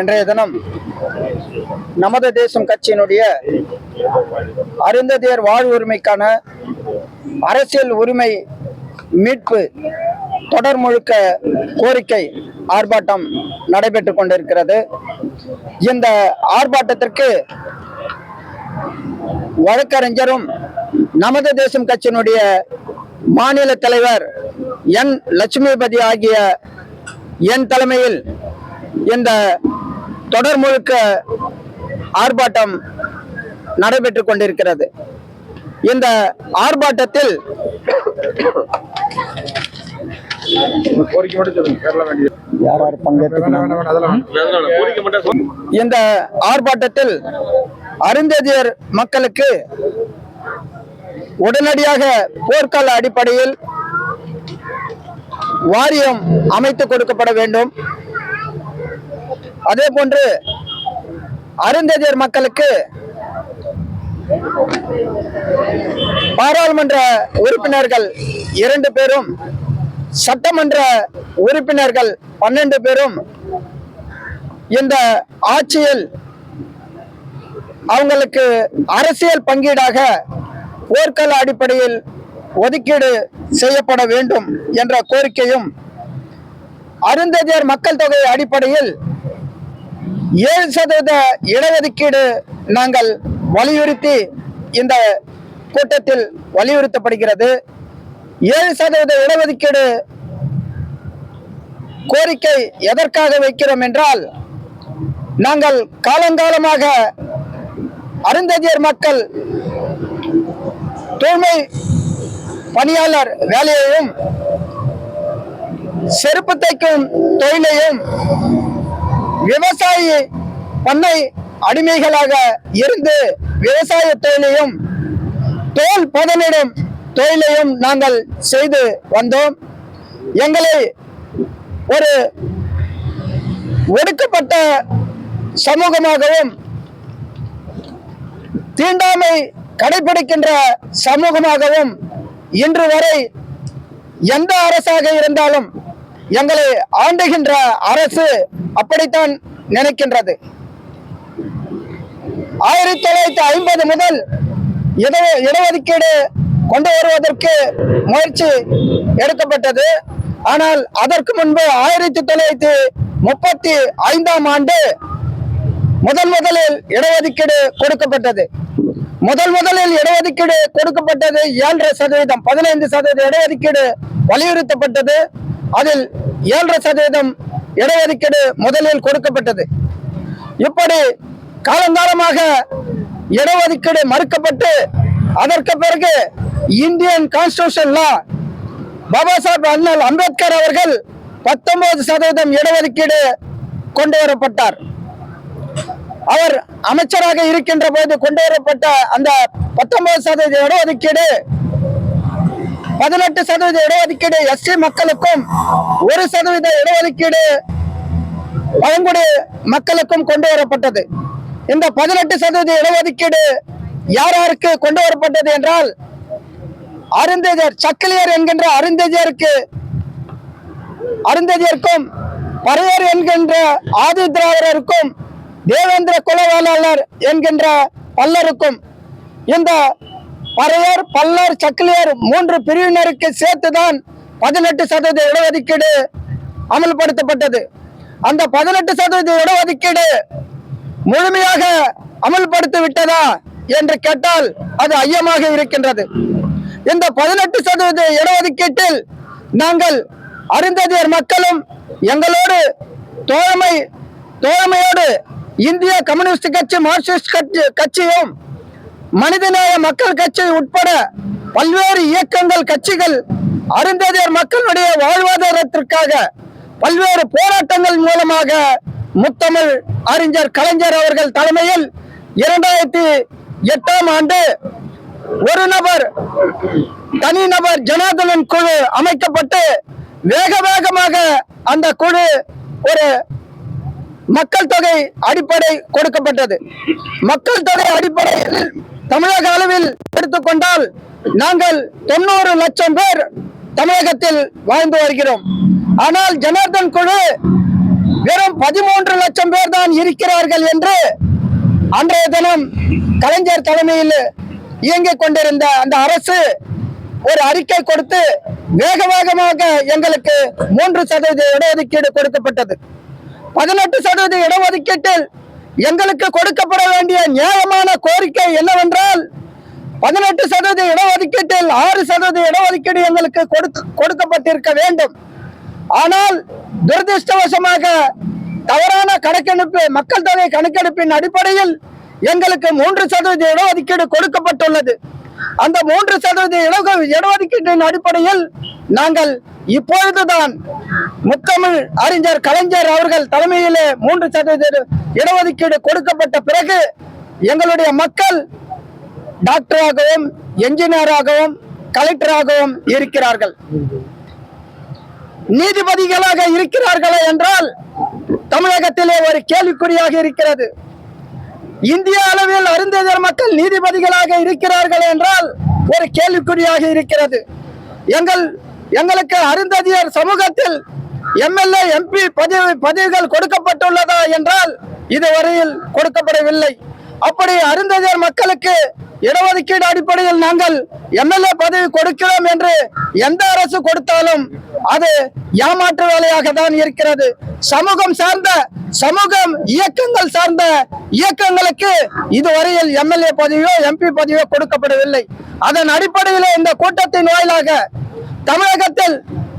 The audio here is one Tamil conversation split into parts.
இன்றைய தினம் நமது தேசம் கட்சியினுடைய அருந்ததியர் வாழ் உரிமைக்கான அரசியல் உரிமை மீட்பு தொடர் முழுக்க கோரிக்கை ஆர்ப்பாட்டம் நடைபெற்றுக் கொண்டிருக்கிறது. இந்த ஆர்ப்பாட்டத்திற்கு வழக்கறிஞரும் நமது தேசம் கட்சியினுடைய மாநில தலைவர் என். லட்சுமிபதி ஆகிய என் தலைமையில் இந்த தொடர் முழுக்க ஆர்ப்பாட்டம் நடைபெற்றுக் கொண்டிருக்கிறது இந்த ஆர்ப்பாட்டத்தில். இந்த ஆர்ப்பாட்டத்தில் அருந்ததியர் மக்களுக்கு உடனடியாக போர்க்கால அடிப்படையில் வாரியம் அமைத்து கொடுக்கப்பட வேண்டும் அதே போன்று அருந்ததியர் மக்களுக்கு பாராளுமன்ற உறுப்பினர்கள் இரண்டு பேரும் சட்டமன்ற உறுப்பினர்கள் பன்னெண்டு பேரும் இந்த ஆட்சியில் அவங்களுக்கு அரசியல் பங்கீடாக போர்க்கால அடிப்படையில் ஒதுக்கீடு செய்யப்பட வேண்டும் என்ற கோரிக்கையும் அருந்ததியர் மக்கள் தொகை அடிப்படையில் ஏழு சதவீத இடஒதுக்கீடு நாங்கள் வலியுறுத்தி இந்த கூட்டத்தில் வலியுறுத்தப்படுகிறது. ஏழு சதவீத இடஒதுக்கீடு கோரிக்கை எதற்காக வைக்கிறோம் என்றால் நாங்கள் காலங்காலமாக அருந்ததியர் மக்கள் தூய்மை பணியாளர் வேலையையும் செருப்பு தைக்கும் தொழிலையும் விவசாயி பண்ணை அடிமைகளாக இருந்து விவசாய தொழிலையும் தோல் பதனிடும் தொழிலையும் நாங்கள் செய்து வந்தோம். எங்களை ஒரு ஒடுக்கப்பட்ட சமூகமாகவும் தீண்டாமை கடைபிடிக்கின்ற சமூகமாகவும் இன்று வரை எந்த அரசாக இருந்தாலும் எங்களை ஆண்டுகின்ற அரசு அப்படித்தான் நினைக்கின்றது. ஆயிரத்தி தொள்ளாயிரத்தி ஐம்பது முதல் இடஒதுக்கீடு கொண்டு வருவதற்கு முயற்சி எடுக்கப்பட்டது. ஆனால் அதற்கு முன்பு ஆயிரத்தி தொள்ளாயிரத்தி முப்பத்தி ஐந்தாம் ஆண்டு முதல் முதலில் இடஒதுக்கீடு கொடுக்கப்பட்டது. முதல் முதலில் இடஒதுக்கீடு கொடுக்கப்பட்டது ஏழரை சதவீதம் பதினைந்து சதவீத இடஒதுக்கீடு வலியுறுத்தப்பட்டது. அதில் ஏழரை சதவீதம் இடஒதுக்கீடு முதலில் கொடுக்கப்பட்டது. இப்படி காலங்காலமாக இடஒதுக்கீடு மறுக்கப்பட்டு அதற்கு பிறகு Indian constitution law Baba Saheb அண்ணல் அம்பேத்கர் அவர்கள் பத்தொன்பது சதவீதம் இடஒதுக்கீடு கொண்டு வரப்பட்டார். அவர் அமைச்சராக இருக்கின்ற போது கொண்டு வரப்பட்ட அந்த பத்தொன்பது சதவீத இடஒதுக்கீடு பதினெட்டு சதவீத இடஒதுக்கீடு எஸ்சி மக்களுக்கும் ஒரு சதவீத இடஒதுக்கீடு பழங்குடி மக்களுக்கும் கொண்டு வரப்பட்டது. இந்த பதினெட்டு சதவீத இடஒதுக்கீடு யார் யாருக்கு கொண்டு வரப்பட்டது என்றால் அருந்ததியர் சக்கிலியர் என்கின்ற அருந்ததியருக்கு அருந்ததியருக்கும் பரையர் என்கின்ற ஆதி திராவிடருக்கும் தேவேந்திர குலவாளர் என்கின்ற பல்லருக்கும் இந்த பறையர் பல்லர் சக்கிலியர் மூன்று பிரிவினருக்கு சேர்த்துதான் பதினெட்டு சதவீத இடஒதுக்கீடு அமல்படுத்தப்பட்டது. அந்த பதினெட்டு சதவீத இடஒதுக்கீடு முழுமையாக அமல்படுத்தி விட்டதா என்று கேட்டால் அது ஐயமாக இருக்கின்றது. இந்த பதினெட்டு சதவீத இடஒதுக்கீட்டில் நாங்கள் அருந்ததியர் மக்களும் எங்களோடு தோழமை தோழமையோடு இந்திய கம்யூனிஸ்ட் கட்சி மார்க்சிஸ்ட் கட்சி கட்சியும் மனிதநேய மக்கள் கட்சி உட்பட பல்வேறு இயக்கங்கள் கட்சிகள் அருந்ததியர் மக்களுடைய வாழ்வாதாரத்திற்காக பல்வேறு போராட்டங்கள் மூலமாக முத்தமிழ் அறிஞர் கலைஞர் அவர்கள் தலைமையில் இரண்டாயிரத்தி எட்டாம் ஆண்டு ஒரு நபர் தனிநபர் ஜனாதனன் குழு அமைக்கப்பட்டு வேக வேகமாக அந்த குழு ஒரு மக்கள் தொகை அடிப்படை கொடுக்கப்பட்டது. மக்கள் தொகை அடிப்படையில் தமிழக அளவில் எடுத்துக்கொண்டால் நாங்கள் தொண்ணூறு லட்சம் பேர் தமிழகத்தில் வாழ்ந்து வருகிறோம். ஆனால் ஜனார்தன் குழு வெறும் பதிமூன்று லட்சம் பேர் தான் இருக்கிறார்கள் என்று அன்றைய தினம் கலைஞர் தலைமையில் இயங்கிக் கொண்டிருந்த அந்த அரசு ஒரு அறிக்கை கொடுத்து வேக வேகமாக எங்களுக்கு மூன்று சதவீத இடஒதுக்கீடு கொடுக்கப்பட்டது. பதினெட்டு சதவீத இடஒதுக்கீட்டில் எங்களுக்கு கொடுக்கப்பட வேண்டிய நியாயமான கோரிக்கை என்னவென்றால் பதினெட்டு சதவீத இடஒதுக்கீட்டில் ஆறு சதவீத இடஒதுக்கீடு எங்களுக்கு கொடுக்கப்பட்டிருக்க வேண்டும். ஆனால் துரதிருஷ்டவசமாக தவறான கணக்கெடுப்பு மக்கள் தொகை கணக்கெடுப்பின் அடிப்படையில் எங்களுக்கு மூன்று சதவீத இடஒதுக்கீடு கொடுக்கப்பட்டுள்ளது. அந்த மூன்று சதவீத இட- இடஒதுக்கீட்டின் அடிப்படையில் நாங்கள் இப்பொழுதுதான் முத்தமிழ் அறிஞர் கலைஞர் அவர்கள் தலைமையிலே மூன்று சதவீத இடஒதுக்கீடு கொடுக்கப்பட்ட பிறகு எங்களுடைய மக்கள் டாக்டராகவும் என்ஜினியராகவும் கலெக்டராகவும் இருக்கிறார்கள். நீதிபதிகளாக இருக்கிறார்களா என்றால் தமிழகத்திலே ஒரு கேள்விக்குறியாக இருக்கிறது. இந்திய அளவில் அருந்ததர் மக்கள் நீதிபதிகளாக இருக்கிறார்கள் என்றால் ஒரு கேள்விக்குறியாக இருக்கிறது. எங்கள் எங்களுக்கு அருந்ததியர் சமூகத்தில் எம்எல்ஏ எம்பி பதவி பதவிகள் கொடுக்கப்பட்டுள்ளதா என்றால் இதுவரையில் கொடுக்கப்படவில்லை. அப்படி அருந்ததியர் மக்களுக்கு இடஒதுக்கீடு அடிப்படையில் நாங்கள் எம்எல்ஏ பதவி கொடுக்கிறோம் என்று எந்த அரசு கொடுத்தாலும் அது ஏமாற்று வேலையாக தான் இருக்கிறது. சமூகம் சார்ந்த சமூகம் இயக்கங்கள் சார்ந்த இயக்கங்களுக்கு இதுவரையில் எம்எல்ஏ பதவியோ எம்பி பதவியோ கொடுக்கப்படவில்லை. அதன் அடிப்படையில் இந்த கூட்டத்தின் வாயிலாக தமிழகத்தில்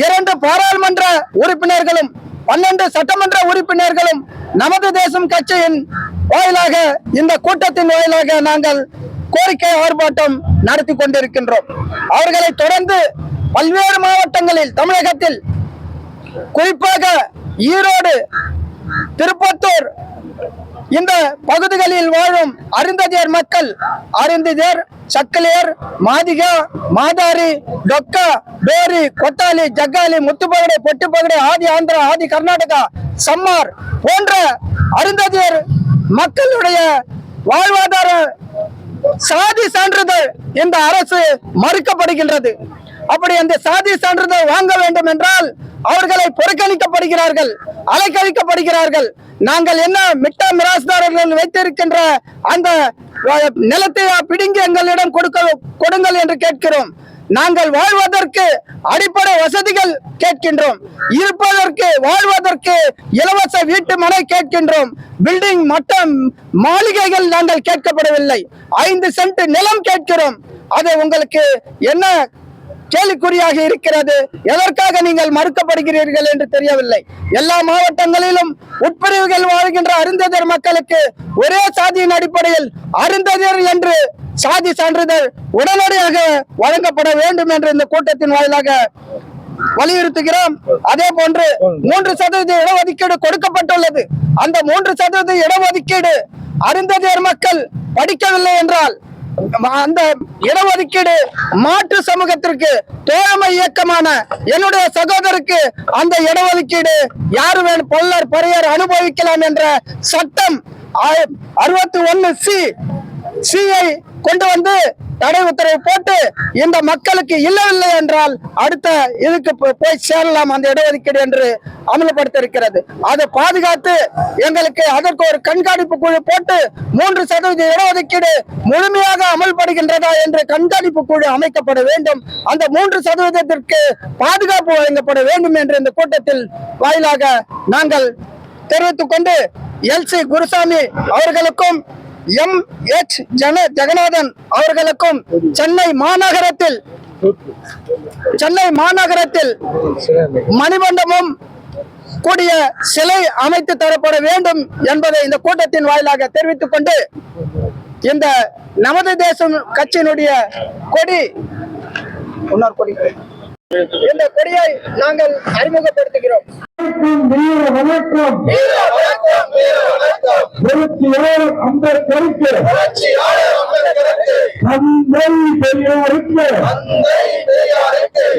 இரண்டு பாராளுமன்ற உறுப்பினர்களும் பன்னெண்டு சட்டமன்ற உறுப்பினர்களும் நமது தேசம் கட்சியின் வாயிலாக இந்த கூட்டத்தின் வாயிலாக நாங்கள் கோரிக்கை ஆர்ப்பாட்டம் நடத்தி கொண்டிருக்கின்றோம். அவர்களை தொடர்ந்து பல்வேறு மாவட்டங்களில் தமிழகத்தில் குறிப்பாக ஈரோடு திருப்பத்தூர் இந்த பகுதிகளில் வாழும் அருந்ததியர் மக்கள் அருந்ததியர் சக்கலியர் மாதிகா மாதாரி டொக்கா பேரி கொட்டாலி ஜக்காலி முத்துப்பகடை பொட்டுப்பகடை ஆதி ஆந்திரா ஆதி கர்நாடகா சம்மார் போன்ற அருந்ததியர் மக்களுடைய வாழ்வாதார சாதி சான்றிதழ் இந்த அரசு மறுக்கப்படுகின்றது. அப்படி அந்த சாதி சான்றிதழ் வாங்க வேண்டும் என்றால் அவர்களை புறக்கணிக்கப்படுகிறார்கள் அலைக்கழிக்கப்படுகிறார்கள். நாங்கள் என்ன மிட்டா மிராஸ்தாரர்கள் வைத்திருக்கின்ற அந்த நிலத்தை பிடுங்கி எங்களிடம் கொடுக்க கொடுங்கள் என்று கேட்கிறோம். நாங்கள் வாழ்வதற்கு அடிப்படை வசதிகள் கேட்கின்றோம். இருப்பதற்கு வாழ்வதற்கு இலவச வீட்டு மனை கேட்கின்றோம். பில்டிங் மட்டம் மாளிகைகள் நாங்கள் கேட்கப்படவில்லை. ஐந்து சென்ட் நிலம் கேட்கிறோம். அது உங்களுக்கு என்ன கேள்விக்குறியாக இருக்கிறது. எதற்காக நீங்கள் மறுக்கப்படுகிறீர்கள் என்று தெரியவில்லை. எல்லா மாவட்டங்களிலும் உட்பிரிவுகள் வாழ்கின்ற அருந்ததர் மக்களுக்கு ஒரே சாதியின் அடிப்படையில் அருந்ததர் என்று சாதி சான்றிதழ் உடனடியாக வழங்கப்பட வேண்டும் என்று இந்த கூட்டத்தின் வாயிலாக வலியுறுத்துகிறோம். அதே போன்று மூன்று சதவீத இடஒதுக்கீடு கொடுக்கப்பட்டுள்ளது. அந்த மூன்று சதவீத இடஒதுக்கீடு அருந்ததியர் மக்கள் படிக்கவில்லை என்றால் அந்த இடஒதுக்கீடு மாற்று சமூகத்திற்கு தோழமை இயக்கமான என்னுடைய சகோதரருக்கு அந்த இடஒதுக்கீடு யாரு வேணும் பொல்லர் பறையர் அனுபவிக்கலாம் என்ற சட்டம் அறுபத்தி ஒன்னு சி சிஐ கொண்டு வந்து தடை உத்தரவு போட்டு இந்த மக்களுக்கு இல்லவில்லை என்றால் அடுத்த இதுக்கு போய் சேரலாம் அந்த இடஒதுக்கீடு என்று அமல்படுத்த இருக்கிறது அதை பாதுகாத்து எங்களுக்கு அதற்கு ஒரு கண்காணிப்பு குழு போட்டு மூன்று சதவீத இடஒதுக்கீடு முழுமையாக அமல்படுகின்றதா என்று கண்காணிப்பு குழு அமைக்கப்பட வேண்டும். அந்த மூன்று சதவீதத்திற்கு பாதுகாப்பு வழங்கப்பட வேண்டும் என்று இந்த கூட்டத்தில் வாயிலாக நாங்கள் தெரிவித்துக் கொண்டு எல் சி குருசாமி அவர்களுக்கும் எம் எச் ஜன ஜெகநாதன் அவர்களுக்கும் சென்னை மாநகரத்தில் சென்னை மாநகரத்தில் மணிமண்டபம் கூடிய சிலை அமைத்து தரப்பட வேண்டும் என்பதை இந்த கூட்டத்தின் வாயிலாக தெரிவித்துக் கொண்டு இந்த நமது தேசம் கட்சியினுடைய கொடி இன்னொரு கொடி. இந்த கொடியை நாங்கள் அறிமுகப்படுத்துகிறோம். அம்பேத்கருக்கு. அந்தை பெரியோருக்கு.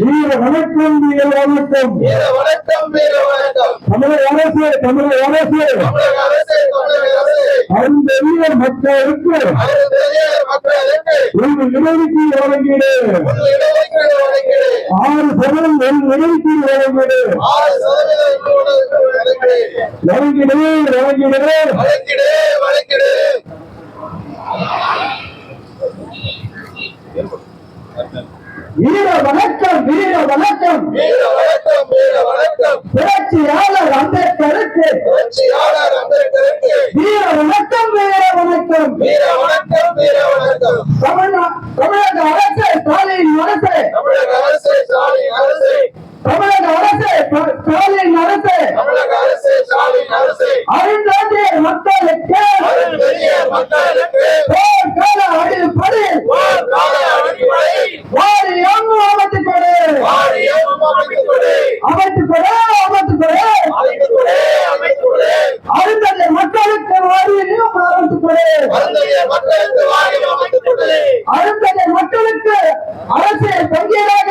வீர வணக்கம் வீர வணக்கம். தமிழக அரசு தமிழக அரசு. அந்த வீர மக்களுக்கு. ஒரு இடஒதுக்கீடு வழங்கீடு. ஆறு சதவீதம் ஒரு இடஒதுக்கீடு வழங்கீடு வழங்கிடு. வழங்கிடு. அரசியல் பங்கீடாக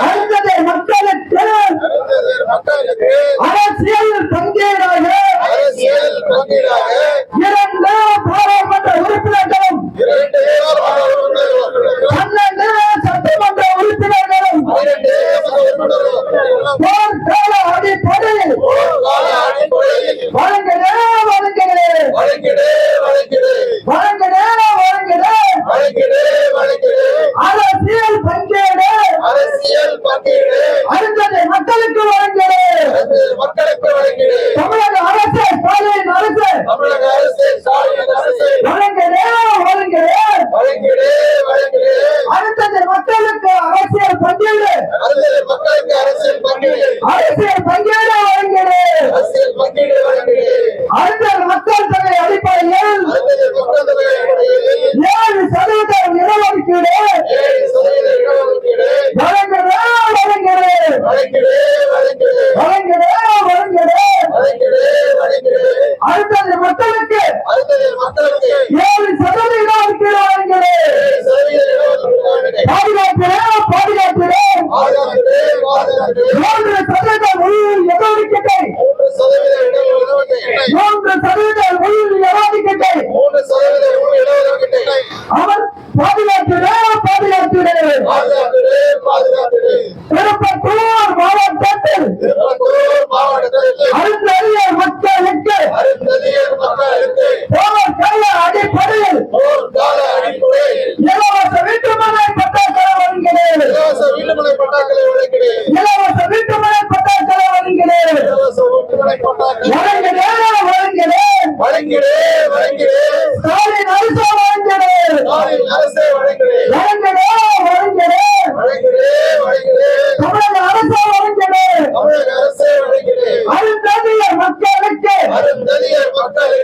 அடுத்தது மக்களுக்கு. அரசியல் பங்கீடாக இரண்டு பாராளுமன்ற உறுப்பினர்களும். பன்னெண்டு சட்டமன்ற உறுப்பினர்களும். போர்க்கால அடிப்படையில். வழங்கினே வழங்கினே. வழங்கினே வழங்கினே. அரசியல் பங்கேற்க Glória! Tocando